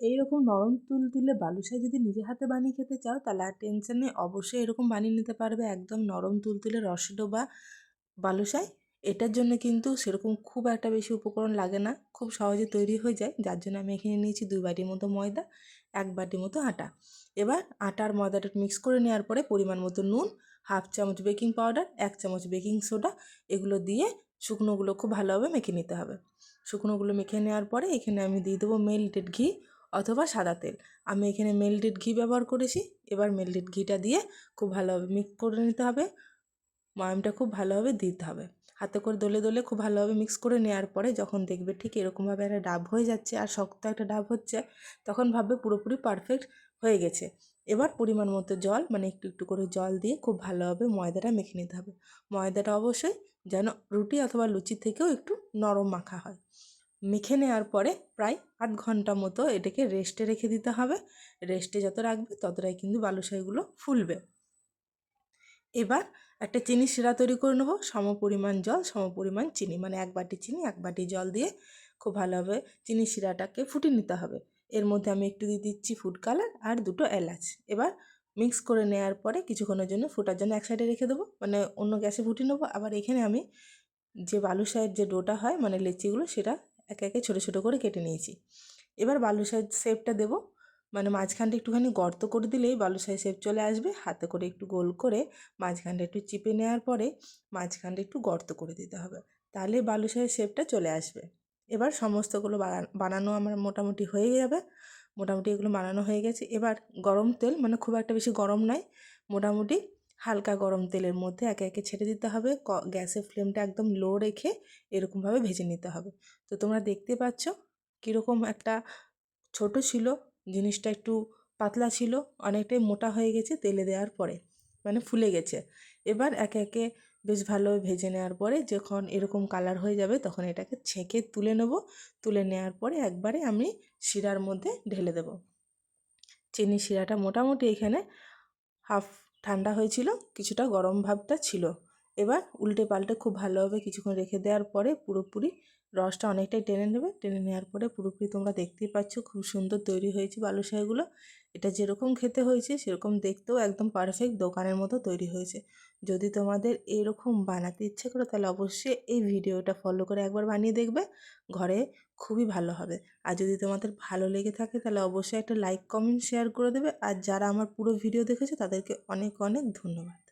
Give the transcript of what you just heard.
এইরকম নরম তুলতুলে বালুশাই যদি নিজে হাতে বানিয়ে খেতে চাও, তাহলে আর টেনশন অবশ্যই এরকম বানিয়ে নিতে পারবে একদম নরম তুলতুলে রসডোবা বালুশাই এটার জন্য কিন্তু সেরকম খুব একটা বেশি উপকরণ লাগে না। খুব সহজে তৈরি হয়ে যায়। যার জন্য আমি এখানে নিয়েছি দুই বাটির মতো ময়দা, এক বাটি মতো আটা। এবার আটার ময়দাটা মিক্স করে নেওয়ার পরে পরিমাণ মতো নুন, হাফ চামচ বেকিং পাউডার এক চামচ বেকিং সোডা এগুলো দিয়ে শুকনোগুলো খুব ভালোভাবে মেখে নিতে হবে। শুকনোগুলো মেখে নেওয়ার পরে এখানে আমি দিয়ে দেবো মেল্টেড ঘি। অথবা সাদা তেল। আমি এখানে মেল্টেড ঘি ব্যবহার করেছি। এবার মেল্টেড ঘিটা দিয়ে খুব ভালোভাবে মিক্স করে নিতে হবে। ময়ামটা খুব ভালোভাবে দিতে হবে। হাতে করে দলে দলে খুব ভালোভাবে মিক্স করে নেওয়ার পরে যখন দেখবে ঠিক এরকমভাবে একটা ডাব হয়ে যাচ্ছে আর শক্ত একটা ডাব হচ্ছে, তখন ভাববে পুরোপুরি পারফেক্ট হয়ে গেছে। এবার পরিমাণ মতো জল মানে একটু একটু করে জল দিয়ে খুব ভালোভাবে ময়দাটা মেখে নিতে হবে। ময়দাটা অবশ্যই যেন রুটি অথবা লুচির থেকেও একটু নরম মাখা হয়। মেখে নেওয়ার পরে প্রায় আধ ঘণ্টা মতো এটাকে রেস্টে রেখে দিতে হবে। রেস্টে যত রাখবে ততটাই কিন্তু বালুশাইগুলো ফুলবে। এবার একটা চিনি শিরা তৈরি করে নেব। সম পরিমাণ জল সম পরিমাণ চিনি মানে এক বাটি চিনি, এক বাটি জল দিয়ে খুব ভালোভাবে চিনি শিরাটাকে ফুটিয়ে নিতে হবে। এর মধ্যে আমি একটু দিয়ে দিচ্ছি ফুড কালার আর দুটো এলাচ। এবার মিক্স করে নেওয়ার পরে কিছুক্ষণের জন্য ফোটার জন্য এক সাইডে রেখে দেবো। মানে অন্য গ্যাসে ফুটিয়ে নেব। আবার এখানে আমি যে বালুশাইয়ের যে ডোটা হয় মানে লেচিগুলো, সেটা একে একে ছোটো ছোটো করে কেটে নিয়েছি। এবার বালুশাইয়ের শেপটা দেবো। মানে মাঝখানটা একটুখানি গর্ত করে দিলেই বালুশাই শেপ চলে আসবে। হাতে করে একটু গোল করে মাঝখানটা একটু চিপে নেওয়ার পরে মাঝখানটা একটু গর্ত করে দিতে হবে। তাহলে বালুশাইয়ের শেপটা চলে আসবে। এবার সমস্তগুলো বানানো আমার মোটামুটি হয়ে যাবে। মোটামুটি এগুলো বানানো হয়ে গেছে। এবার গরম তেল মানে খুব একটা বেশি গরম নয়। মোটামুটি হালকা গরম তেলের মধ্যে একে একে ছেড়ে দিতে হবে। গ্যাসের ফ্লেমটা একদম লো রেখে এরকমভাবে ভেজে নিতে হবে। তো তোমরা দেখতে পাচ্ছ কীরকম একটা ছোট ছিল, জিনিসটা একটু পাতলা ছিল, অনেকটাই মোটা হয়ে গেছে তেলে দেওয়ার পরে মানে ফুলে গেছে। এবার একে একে বেশ ভালোভাবে ভেজে নেওয়ার পরে যখন এরকম কালার হয়ে যাবে তখন এটাকে ছেঁকে তুলে নেব। তুলে নেওয়ার পরে একবারে আমি শিরার মধ্যে ঢেলে দেব। চিনি শিরাটা মোটামুটি এখানে হাফ ঠান্ডা হয়েছিল কিছুটা গরম ভাবটা ছিল। এবার উল্টে পাল্টে খুব ভালোভাবে কিছুক্ষণ রেখে দেওয়ার পরে পুরোপুরি রসটা অনেকটাই টেনে নেবে। টেনে নেওয়ার পরে পুরোপুরি তোমরা দেখতেই পাচ্ছ খুব সুন্দর তৈরি হয়েছে বালুশাহিগুলো এটা যেরকম খেতে হয়েছে সেরকম দেখতেও একদম পারফেক্ট দোকানের মতো তৈরি হয়েছে। যদি তোমাদের এরকম বানাতে ইচ্ছে করো তাহলে অবশ্যই এই ভিডিওটা ফলো করে একবার বানিয়ে দেখবে, ঘরে খুবই ভালো হবে। আর যদি তোমাদের ভালো লেগে থাকে তাহলে অবশ্যই একটা লাইক কমেন্ট শেয়ার করে দেবে। আর যারা আমার পুরো ভিডিও দেখেছে তাদেরকে অনেক অনেক ধন্যবাদ।